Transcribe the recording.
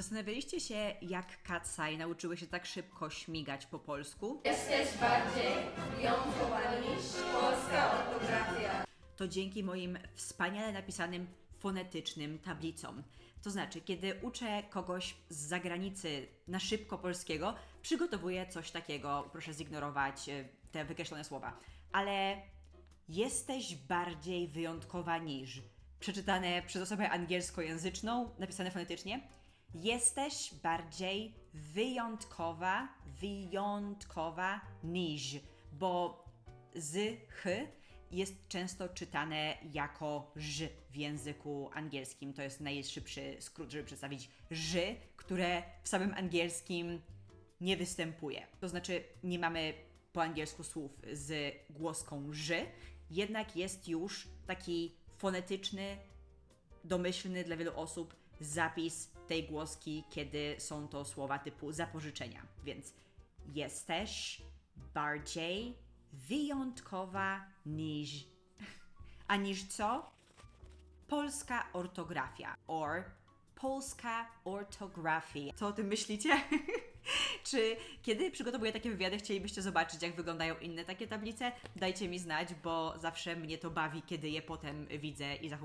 Zastanawialiście się, jak Katsai nauczyły się tak szybko śmigać po polsku? Jesteś bardziej wyjątkowa niż polska ortografia. To dzięki moim wspaniale napisanym fonetycznym tablicom. To znaczy, kiedy uczę kogoś z zagranicy na szybko polskiego, przygotowuję coś takiego. Proszę zignorować e, te wykreślone słowa. Ale jesteś bardziej wyjątkowa niż. Przeczytane przez osobę angielskojęzyczną, napisane fonetycznie. Jesteś bardziej wyjątkowa, wyjątkowa niż, bo z ch jest często czytane jako ż w języku angielskim. To jest najszybszy skrót, żeby przedstawić ż, które w samym angielskim nie występuje. To znaczy, nie mamy po angielsku słów z głoską ż, jednak jest już taki fonetyczny, domyślny dla wielu osób zapis tej głoski, kiedy są to słowa typu zapożyczenia. Więc jesteś bardziej wyjątkowa niż. A niż co? Polska ortografia. Or polska ortografia. Co o tym myślicie? Czy kiedy przygotowuję takie wywiady, chcielibyście zobaczyć, jak wyglądają inne takie tablice? Dajcie mi znać, bo zawsze mnie to bawi, kiedy je potem widzę i zachowuję.